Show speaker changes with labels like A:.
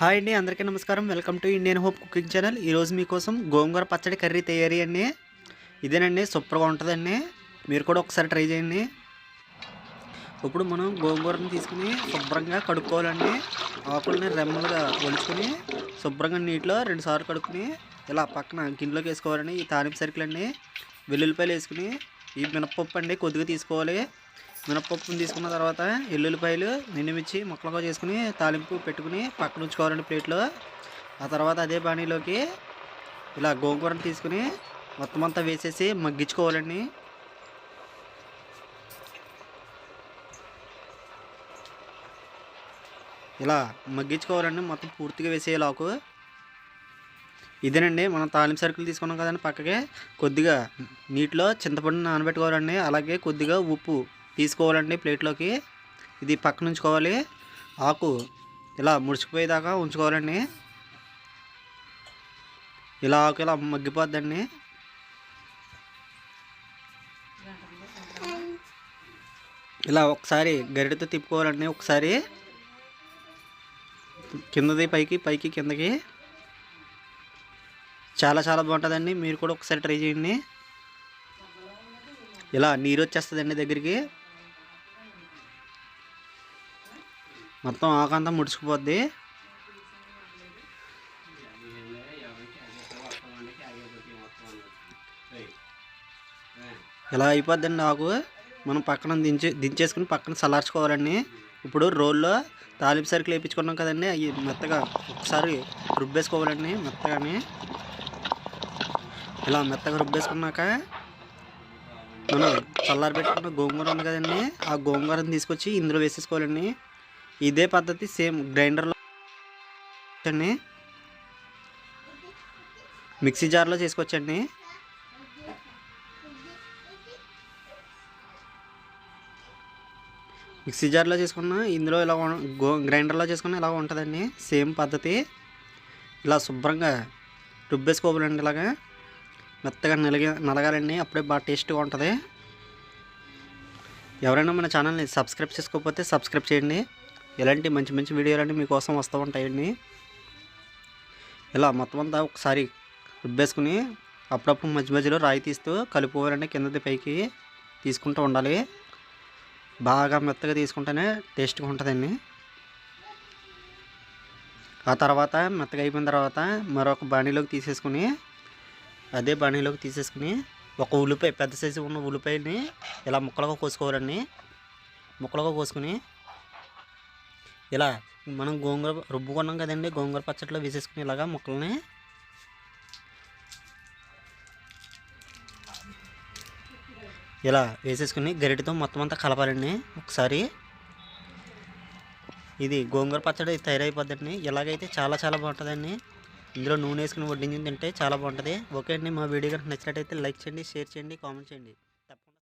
A: Hi అండి అందరికీ నమస్కారం. Welcome to Indian hope cooking channel. ఈరోజు మీకోసం గోంగూర పచ్చడి కర్రీ తయారీ అండి. ఇదేనండి సూపర్గా ఉంటుందండి. మీరు కూడా ఒకసారి ట్రై చేయండి. ఇప్పుడు మనం గోంగూరని తీసుకుని శుభ్రంగా కడుక్కోవాలండి. ఆకుల్ని రెమ్మలుగా ఒలుచుకుని శుభ్రంగా నీటిలో రెండు సార్లు కడుక్కుని ఇలా పక్కన గిన్నెలోకి వేసుకోవాలండి. ఈ తానింపు సరుకులు అండి. వెల్లుల్లిపాయలు వేసుకుని ఈ మినప్పప్పు అండి కొద్దిగా తీసుకోవాలి. మినపప్పును తీసుకున్న తర్వాత ఎల్లుల్లిపాయలు నిండుమిర్చి ముక్కలుగా చేసుకుని తాలింపు పెట్టుకుని పక్కన ఉంచుకోవాలండి ప్లేట్లో. ఆ తర్వాత అదే బాణీలోకి ఇలా గోంగూరను తీసుకుని మొత్తం అంతా వేసేసి మగ్గించుకోవాలండి. ఇలా మగ్గించుకోవాలండి మొత్తం పూర్తిగా వేసేలాకు ఇదేనండి మనం తాలింపు సరుకులు తీసుకున్నాం కదండి పక్కకే. కొద్దిగా నీటిలో చింతపండు నానబెట్టుకోవాలండి అలాగే కొద్దిగా ఉప్పు తీసుకోవాలండి ప్లేట్లోకి. ఇది పక్కన ఉంచుకోవాలి. ఆకు ఇలా ముడిచిపోయేదాకా ఉంచుకోవాలండి. ఇలా ఆకు ఇలా మగ్గిపోద్దండి. ఇలా ఒకసారి గరిటతో తిప్పుకోవాలండి ఒకసారి. కిందది పైకి పైకి కిందకి. చాలా చాలా బాగుంటుందండి. మీరు కూడా ఒకసారి ట్రై చేయండి. ఇలా నీరు వచ్చేస్తుందండి దగ్గరికి. మొత్తం ఆకంతా ముడుచుకుపోద్ది. ఇలా అయిపోద్దండి ఆకు? మనం పక్కన దించే దించేసుకుని పక్కన చల్లార్చుకోవాలండి. ఇప్పుడు రోల్లో తాలింపు సరుకులు వేయించుకున్నాం కదండి అవి మెత్తగా ఒకసారి రుబ్బేసుకోవాలండి మెత్తగాని. ఇలా మెత్తగా రుబ్బేసుకున్నాక మనం చల్లారి పెట్టుకున్న గోంగూర ఉంది కదండి ఆ గోంగూరని తీసుకొచ్చి ఇందులో వేసేసుకోవాలండి. ఇదే పద్ధతి సేమ్ గ్రైండర్లో అండి మిక్సీ జార్లో చేసుకోవచ్చండి మిక్సీ జార్లో చేసుకున్న ఇందులో ఇలా గో గ్రైండర్లో చేసుకున్న ఇలా ఉంటుందండి. సేమ్ పద్ధతి. ఇలా శుభ్రంగా రుబ్బేసుకోవాలండి ఇలాగా. మెత్తగా నలిగ నలగాలండి. అప్పుడే బాగా టేస్ట్గా ఉంటుంది. ఎవరైనా మన ఛానల్ని సబ్స్క్రైబ్ చేసుకోకపోతే సబ్స్క్రైబ్ చేయండి. ఇలాంటి మంచి మంచి వీడియోలన్నీ మీకోసం వస్తూ ఉంటాయండి ఇలా మొత్తం అంతా ఒకసారి రుబ్బేసుకుని అప్పుడప్పుడు మధ్య మధ్యలో రాయి తీస్తూ కలుపుకోవాలండి కిందది పైకి తీసుకుంటూ ఉండాలి. బాగా మెత్తగా తీసుకుంటేనే టేస్ట్గా ఉంటుందండి ఆ తర్వాత మెత్తగా అయిపోయిన తర్వాత మరొక బాణీలోకి తీసేసుకుని అదే బాణీలోకి తీసేసుకుని ఒక ఉల్లిపాయ పెద్ద సైజు ఉన్న ఉల్లిపాయని ఇలా ముక్కలుగా కోసుకోవాలండి ముక్కలుగా కోసుకుని ఇలా మనం గోంగూర రుబ్బుకున్నాం కదండి గోంగూర పచ్చడిలో వేసేసుకుని ఇలాగా ముక్కల్ని ఇలా వేసేసుకుని గరిటతో మొత్తం అంతా కలపాలండి. ఒకసారి ఇది గోంగూర పచ్చడి తయారైపోద్దండి. ఇలాగైతే చాలా చాలా బాగుంటుందండి. ఇందులో నూనె వేసుకుని వడ్డించి తింటే చాలా బాగుంటుంది. ఓకే అండి మా వీడియో కనుక నచ్చినట్టయితే లైక్ చేయండి షేర్ చేయండి కామెంట్ చేయండి.